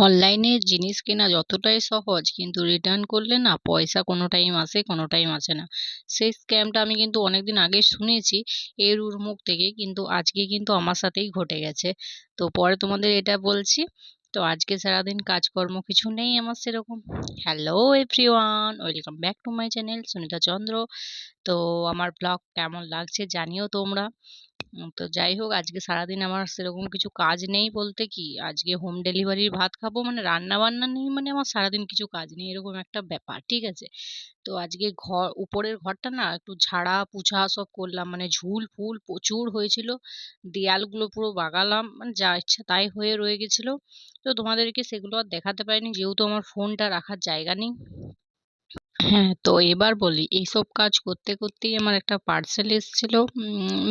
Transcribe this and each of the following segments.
অনলাইনে জিনিস কেনা যতটাই সহজ, কিন্তু রিটার্ন করলে না পয়সা কোনো টাইম আসে, কোনো টাইম আসে না। সেই স্ক্যামটা আমি কিন্তু অনেক দিন আগে শুনেছি এরুর মুখ থেকে, কিন্তু আজকে কিন্তু আমার সাথেই ঘটে গেছে। তো পরে তোমাদের এটা বলছি, তো আজকে সারাদিন কাজকর্ম কিছু নেই আমার সেরকম। Hello everyone welcome back to my channel Sunita Chandra তো আমার ব্লগ কেমন লাগছে জানিও তোমরা। তো যাই হোক, আজকে সারাদিন আমার সেরকম কিছু কাজ নেই বলতে কি, আজকে হোম ডেলিভারির ভাত খাব মানে রান্না বান্না নেই মানে আমার সারাদিন কিছু কাজ নেই, এরকম একটা ব্যাপার, ঠিক আছে? তো আজকে ঘর, উপরের ঘরটা না একটু ঝাড়া পুছা সব করলাম মানে ঝুল ফুল প্রচুর হয়েছিল, দেয়ালগুলো পুরো বাগালাম মানে যা ইচ্ছা তাই হয়ে রয়ে গেছিল, তো তোমাদেরকে সেগুলো আর দেখাতে পারিনি, যেহেতু আমার ফোনটা রাখার জায়গা নেই। হ্যাঁ তো এবার বলি। এইসব কাজ করতে করতেই আমার একটা পার্সেল এসেছিল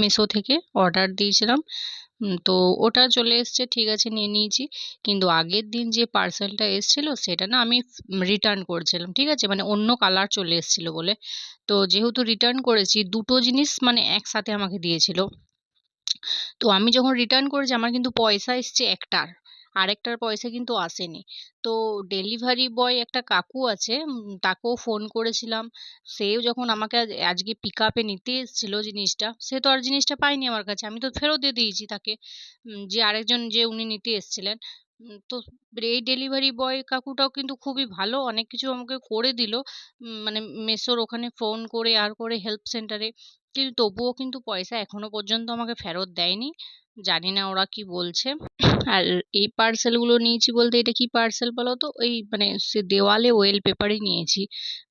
মিশো থেকে অর্ডার দিয়েছিলাম। তো ওটা চলে এসছে, ঠিক আছে, নিয়ে নিয়েছি। কিন্তু আগের দিন যে পার্সেলটা এসেছিল, সেটা না আমি রিটার্ন করছিলাম, ঠিক আছে? মানে অন্য কালার চলে এসেছিল বলে। তো যেহেতু রিটার্ন করেছি, দুটো জিনিস মানে একসাথে আমাকে দিয়েছিল। তো আমি যখন রিটার্ন করেছি, আমার কিন্তু পয়সা এসছে একটার। আরেকটার পয়সা কিন্তু আসেনি। তো ডেলিভারি বয় একটা কাকু আছে তাকেও ফোন করেছিলাম। সেও যখন আমাকে আজ- আজকে পিক আপে নিতে এসেছিল জিনিসটা, সে তো আর জিনিসটা পায়নি আমার কাছে। আমি তো ফেরত দিয়ে দিয়েছি তাকে। যে আরেকজন, যে উনি নিতে এসেছিলেন। তো এই ডেলিভারি বয় কাকুটাও কিন্তু খুবই ভালো। অনেক কিছু আমাকে করে দিল। মানে মেসোর ওখানে ফোন করে আর করে হেল্প সেন্টারে কিন্তু তবুও কিন্তু পয়সা এখনও পর্যন্ত আমাকে ফেরত দেয়নি। জানি না ওরা কি বলছে। আর এই পার্সেলগুলো নিয়েছি বলতে এটা কি পার্সেল বলো তো? ওই মানে সে দেওয়ালে ওয়েল পেপারই নিয়েছি।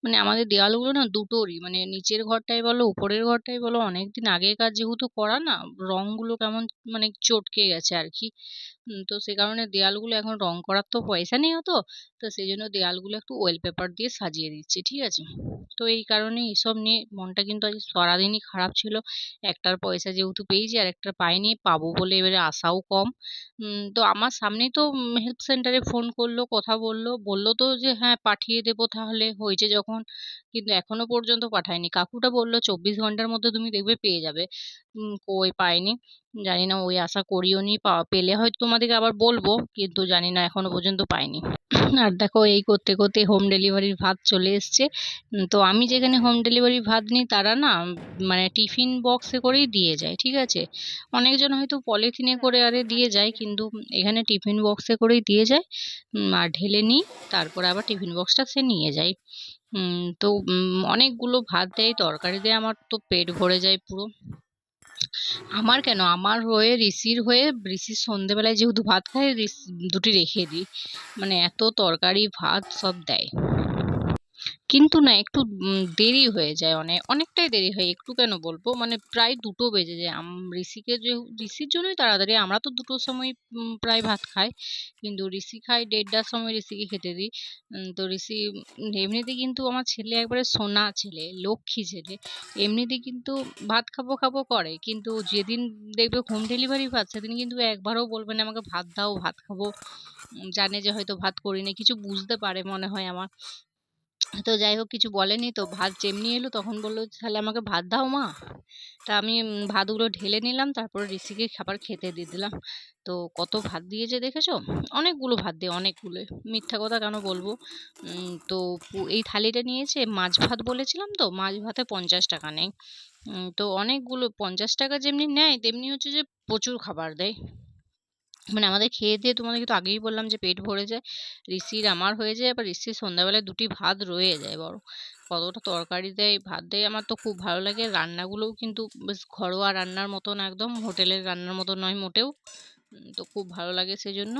মানে আমাদের দেওয়ালগুলো না দুটোরই মানে নিচের ঘরটাই বলো, উপরের ঘরটাই বলো, অনেকদিন আগেকার যেহেতু করা না, রংগুলো কেমন মানে চটকে গেছে আর কি। তো সে কারণে দেওয়ালগুলো এখন রং করার তো পয়সা নেই অত, তো সেই জন্য দেওয়ালগুলো একটু ওয়েল পেপার দিয়ে সাজিয়ে দিচ্ছি, ঠিক আছে? তো এই কারণে এইসব নিয়ে মনটা কিন্তু আজ সারাদিনই খারাপ ছিল। একটার পয়সা যেহেতু পেয়েছি আর একটা পাইনি, পাবো বলে এবারে আশাও কম। তো আমার সামনেই তো হেল্প সেন্টারে ফোন করল, কথা বলল। বলল তো যে হ্যাঁ পাঠিয়ে দেবো তাহলে। হয়েছে যখন, কিন্তু এখনও পর্যন্ত পাঠায়নি। কাকুটা বলল, চব্বিশ ঘণ্টার মধ্যে তুমি দেখবে পেয়ে যাবে। কই পাইনি জানি না, ওই আশা করিও নি। পাওয়া পেলে হয়তো তোমাদেরকে আবার বলব, কিন্তু জানি না, এখনও পর্যন্ত পাইনি আর দেখো, এই করতে করতে হোম ডেলিভারির ভাত চলে এসছে। তো আমি যেখানে হোম ডেলিভারি ভাত নিই, তারা না মানে টিফিন বক্সে করেই দিয়ে যায়, ঠিক আছে? অনেকজন হয়তো পলিথিনে করে আরে দিয়ে যায় কিন্তু এখানে টিফিন বক্সে করেই দিয়ে যায় আর ঢেলে নিই তারপরে আবার টিফিন বক্সটা সে নিয়ে যায়। উম, তো অনেকগুলো ভাত দেয় তরকারি দেয় আমার তো পেট ভরে যায় পুরো। আমার কেন? আমার হয়ে ঋষির হয়ে ঋষির সন্ধেবেলায় যেহেতু ভাত খায় দুটি রেখে দিই। মানে এত তরকারি ভাত সব দেয়। কিন্তু না, একটু দেরি হয়ে যায় অনেক অনেকটাই দেরি হয়। একটু কেন বলব? মানে প্রায় দুটো বেজে যায়। ঋষিকে যে, ঋষির জন্যই তাড়াতাড়ি, আমরা তো দুটোর সময় প্রায় ভাত খাই। কিন্তু ঋষি খায় দেড়টার সময় ঋষিকে খেতে দিই। তো ঋষি এমনিতে কিন্তু আমার ছেলে একবারে সোনা ছেলে, লক্ষ্মী ছেলে। এমনিতে কিন্তু ভাত খাব খাব করে। কিন্তু যেদিন দেখবে হোম ডেলিভারি ভাত সেদিন কিন্তু একবারও বলবে না আমাকে, ভাত দাও, ভাত খাব। জানে যে হয়তো ভাত করিনি কিছু বুঝতে পারে মনে হয় আমার। তো যাই হোক, কিছু বলেনি। তো ভাত যেমনি এলো, তখন বলল, তাহলে আমাকে ভাত দাও মা। তা আমি ভাতগুলো ঢেলে নিলাম, তারপরে ঋষিকে খাবার খেতে দিয়ে দিলাম। তো কত ভাত দিয়েছে দেখেছ? অনেকগুলো ভাত দিয়ে অনেকগুলো মিথ্যা কথা কেন বলব? তো এই থালিটা নিয়েছে মাছ ভাত বলেছিলাম তো, মাছ ভাতে পঞ্চাশ টাকা নেয় তো অনেকগুলো, পঞ্চাশ টাকা যেমনি নেয়, তেমনি হচ্ছে যে প্রচুর খাবার দেয়। মানে আমাদের খেয়ে দিয়ে তোমাদেরকে তো আগেই বললাম যে পেট ভরে যায়। ঋষির আমার হয়ে যায় আবার ঋষির সন্ধ্যাবেলায় দুটি ভাত রয়ে যায় বড়। কতটা তরকারি দেয়, ভাত দেয় আমার তো খুব ভালো লাগে। রান্নাগুলোও কিন্তু বেশ ঘরোয়া রান্নার মতন একদম, হোটেলের রান্নার মতো নয় মোটেও। তো খুব ভালো লাগে সেজন্য।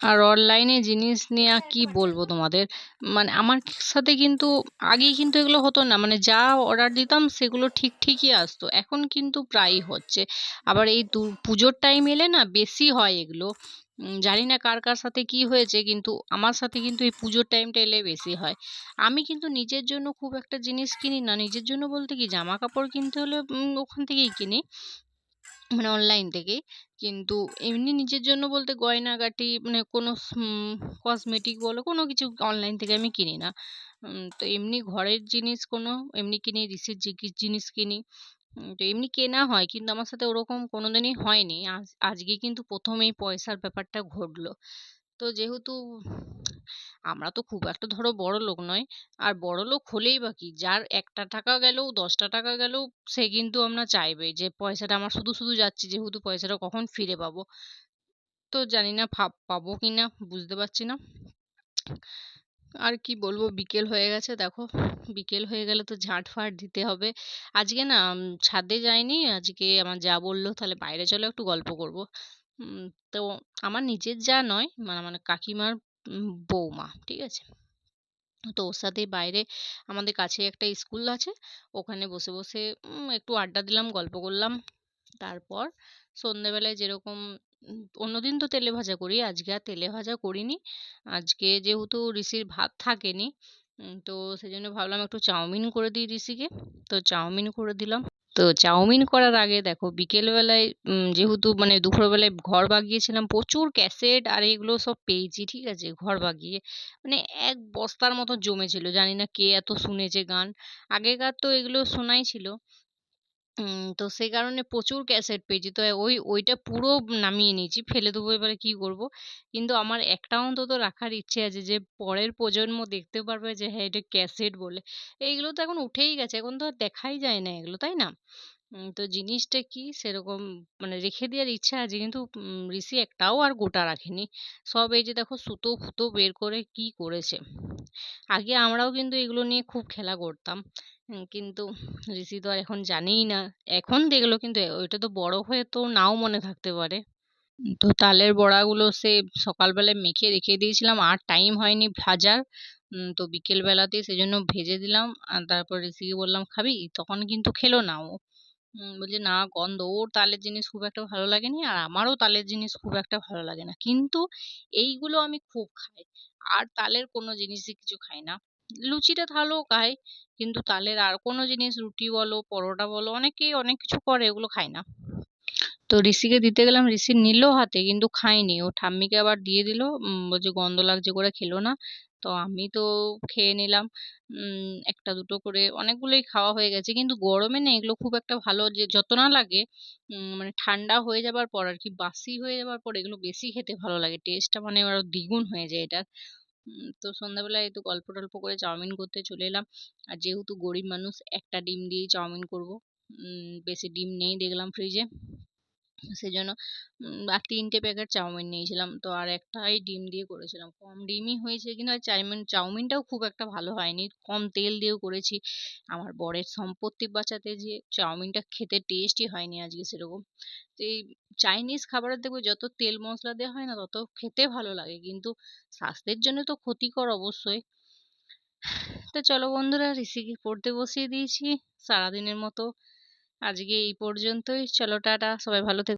আর অনলাইনে জিনিস নেওয়া কি বলব তোমাদের? মানে আমার সাথে কিন্তু আগে কিন্তু এগুলো হতো না। মানে যা অর্ডার দিতাম সেগুলো ঠিক ঠিকই আসতো। এখন কিন্তু প্রায়ই হচ্ছে। আবার এই দু, পুজোর টাইম এলে না বেশি হয় এগুলো। জানি না কার কার সাথে কি হয়েছে, কিন্তু আমার সাথে কিন্তু এই পুজোর টাইমটা এলে বেশি হয়। আমি কিন্তু নিজের জন্য খুব একটা জিনিস কিনি না। নিজের জন্য বলতে কি, জামা কাপড় কিনতে হলে ওখান থেকেই কিনি। মানে অনলাইন থেকেই। কিন্তু এমনি নিজের জন্য বলতে গয়নাগাটি মানে কোনো কসমেটিক বলো, কোনো কিছু অনলাইন থেকে আমি কিনি না। তো এমনি ঘরের জিনিস কোনো, এমনি কিনি রিসির জিনিস কিনি। তো এমনি কেনা হয়, কিন্তু আমার সাথে ওরকম কোনোদিনই হয়নি। আজ, আজকে কিন্তু প্রথম এই পয়সার ব্যাপারটা ঘটলো। তো যেহেতু আমরা তো খুব একটা ধরো বড় লোক নয় আর বড় লোক হলেই বা কি? যার একটা টাকা গেলেও দশটা টাকা গেলেও সে কিন্তু আমরা চাইবে যে পয়সাটা আমার শুধু শুধু যাচ্ছে যেহেতু পয়সাটা কখন ফিরে পাবো? তো জানি না পাবো কি না বুঝতে পারছি না। আর কি বলব? বিকেল হয়ে গেছে দেখো। বিকেল হয়ে গেলে তো ঝাঁট ফাট দিতে হবে। আজকে না ছাদে যাইনি আজকে আমার যা বলল তাহলে বাইরে চলো একটু গল্প করব। উম, তো আমার নিজের যা নয় মানে মানে কাকিমার বৌমা, ঠিক আছে? তো ওর সাথে বাইরে আমাদের কাছে একটা স্কুল আছে। ওখানে বসে বসে একটু আড্ডা দিলাম, গল্প করলাম। তারপর সন্ধেবেলায় যেরকম অন্যদিন তো তেলে ভাজা করি, আজকে আর তেলে ভাজা করিনি। আজকে যেহেতু ঋষির ভাত থাকেনি তো সেই জন্য ভাবলাম একটু চাউমিন করে দিই ঋষিকে। তো চাউমিন করে দিলাম। তো চাউমিন করার আগে দেখো বিকেলবেলায় যেহেতু মানে দুপুরবেলায় ঘর বাগিয়েছিলাম, প্রচুর ক্যাসেট আর এগুলো সব পেয়েছি, ঠিক আছে, ঘর বাগিয়ে। মানে এক বস্তার মতো জমেছিল, জানি না কে এত শুনেছে গান। আগেকার তো এগুলো শোনাই ছিল। তো সেই কারণে প্রচুর ক্যাসেট পেয়েছি। তো ওই, ওইটা পুরো নামিয়ে নিয়েছি। ফেলে দেবো এবারে কি করব? কিন্তু আমার একটা অন্তত রাখার ইচ্ছে আছে যে, পরের প্রজন্ম দেখতে পারবে যে হ্যাঁ এটা ক্যাসেট বলে। এইগুলো তো এখন উঠেই গেছে। এখন তো আর দেখাই যায় না এগুলো, তাই না? তো জিনিসটা কি সেরকম মানে রেখে দেওয়ার ইচ্ছা আছে, কিন্তু ঋষি একটাও আর গোটা রাখেনি। সব এই যে দেখো সুতো ফুতো বের করে কি করেছে? আগে আমরাও কিন্তু এগুলো নিয়ে খুব খেলা করতাম। কিন্তু ঋষি তো আর এখন জানেই না। এখন দেখল কিন্তু ওইটা তো বড় হয়ে তো নাও মনে থাকতে পারে। তো তালের বড়াগুলো সে সকালবেলায় মেখে রেখে দিয়েছিলাম, আর টাইম হয়নি ভাজার। তো বিকেল বেলাতেই সেজন্য ভেজে দিলাম, আর তারপর ঋষিকে বললাম, খাবি? তখন কিন্তু খেলো না ও। উম, বলছে না গন্ধ ওর তালের জিনিস খুব একটা ভালো লাগেনি আর আমারও তালের জিনিস খুব একটা ভালো লাগে না। কিন্তু এইগুলো আমি খুব খাই। আর তালের কোনো জিনিসই কিছু খাই না। লুচিটা তাহলেও খাই কিন্তু তালের আর কোনো জিনিস রুটি বলো পরোটা বলো অনেকেই অনেক কিছু করে ওগুলো খাই না। তো ঋষিকে দিতে গেলাম ঋষি নিল হাতে কিন্তু খায়নি। ও ঠাম্মিকে আবার দিয়ে দিল উম, বলছে গন্ধ লাগছে করে খেলো না। তো আমি তো খেয়ে নিলাম। একটা দুটো করে অনেকগুলোই খাওয়া হয়ে গেছে। কিন্তু গরমে না এগুলো খুব একটা ভালো যে যত না লাগে মানে ঠান্ডা হয়ে যাবার পর আর কি, বাসি হয়ে যাবার পর এগুলো বেশি খেতে ভালো লাগে। টেস্টটা মানে আরও দ্বিগুণ হয়ে যায় এটার তো সন্ধ্যাবেলায় একটু গল্প টল্প করে চাউমিন করতে চলে এলাম। আর যেহেতু গরিব মানুষ, একটা ডিম দিয়েই চাউমিন করব। বেশি ডিম নেই দেখলাম ফ্রিজে সেজন্য উম, আর তিনটে প্যাকেট চাউমিন নিয়েছিলাম। তো আর একটাই ডিম দিয়ে করেছিলাম। কম ডিমই হয়েছে কিন্তু চাউমিন চাউমিনটাও খুব একটা ভালো হয়নি। কম তেল দিয়েও করেছি। আমার বরের সম্পত্তি বাঁচাতে যে চাউমিনটা খেতে টেস্টই হয়নি আজকে সেরকম। তো এই চাইনিজ খাবারে দেখবে যত তেল মশলা দেওয়া হয় না তত খেতে ভালো লাগে। কিন্তু স্বাস্থ্যের জন্য তো ক্ষতিকর অবশ্যই। তো চলো বন্ধুরা ঋষিকে পড়তে বসিয়ে দিয়েছি। সারাদিনের মতো আজকে এই পর্যন্তই। চলো টাটা। সবাই ভালো থেকো।